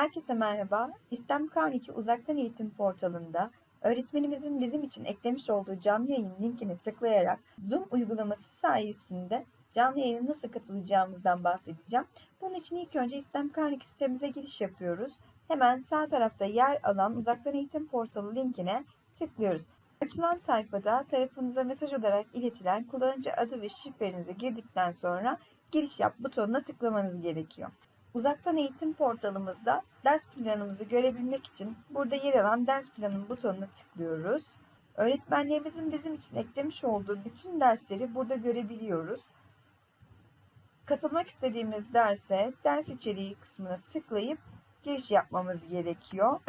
Herkese merhaba. İstem K12 uzaktan eğitim portalında öğretmenimizin bizim için eklemiş olduğu canlı yayın linkini tıklayarak Zoom uygulaması sayesinde canlı yayına nasıl katılacağımızdan bahsedeceğim. Bunun için ilk önce İstem K12 sitemize giriş yapıyoruz. Hemen sağ tarafta yer alan uzaktan eğitim portalı linkine tıklıyoruz. Açılan sayfada telefonunuza mesaj olarak iletilen kullanıcı adı ve şifrenizi girdikten sonra giriş yap butonuna tıklamanız gerekiyor. Uzaktan eğitim portalımızda ders planımızı görebilmek için burada yer alan ders planı butonuna tıklıyoruz. Öğretmenlerimizin bizim için eklemiş olduğu bütün dersleri burada görebiliyoruz. Katılmak istediğimiz derse ders içeriği kısmına tıklayıp giriş yapmamız gerekiyor.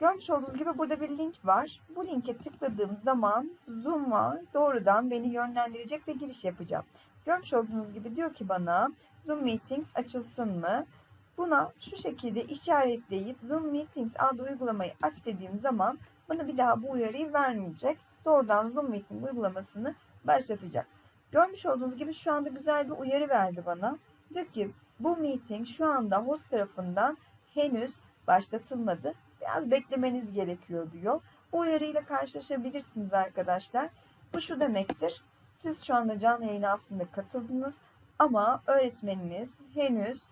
Görmüş olduğunuz gibi burada bir link var. Bu linke tıkladığım zaman Zoom'a doğrudan beni yönlendirecek ve giriş yapacağım. Görmüş olduğunuz gibi diyor ki bana Zoom Meetings açılsın mı? Buna şu şekilde işaretleyip Zoom Meetings adlı uygulamayı aç dediğim zaman bana bir daha bu uyarıyı vermeyecek. Doğrudan Zoom Meeting uygulamasını başlatacak. Görmüş olduğunuz gibi şu anda güzel bir uyarı verdi bana. Diyor ki bu meeting şu anda host tarafından henüz başlatılmadı. Biraz beklemeniz gerekiyor diyor. Bu uyarıyla karşılaşabilirsiniz arkadaşlar. Bu şu demektir. Siz şu anda canlı yayına aslında katıldınız ama öğretmeniniz henüz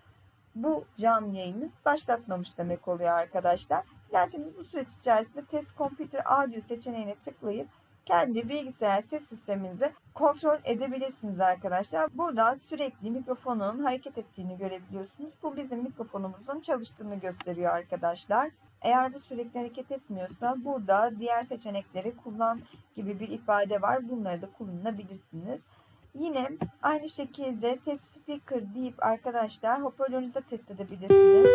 bu canlı yayını başlatmamış demek oluyor arkadaşlar. Dilerseniz bu süreç içerisinde Test Computer Audio seçeneğine tıklayıp kendi bilgisayar ses sisteminizi kontrol edebilirsiniz arkadaşlar. Burada sürekli mikrofonun hareket ettiğini görebiliyorsunuz. Bu bizim mikrofonumuzun çalıştığını gösteriyor arkadaşlar. Eğer bu sürekli hareket etmiyorsa burada diğer seçenekleri kullan gibi bir ifade var. Bunları da kullanabilirsiniz. Yine aynı şekilde test speaker deyip arkadaşlar hoparlörünüzde test edebilirsiniz.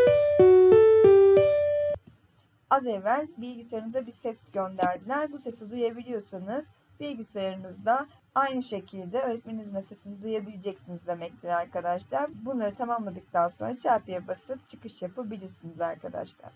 Az evvel bilgisayarınıza bir ses gönderdiler. Bu sesi duyabiliyorsanız bilgisayarınızda aynı şekilde öğretmeninizin sesini duyabileceksiniz demektir arkadaşlar. Bunları tamamladıktan sonra çarpıya basıp çıkış yapabilirsiniz arkadaşlar.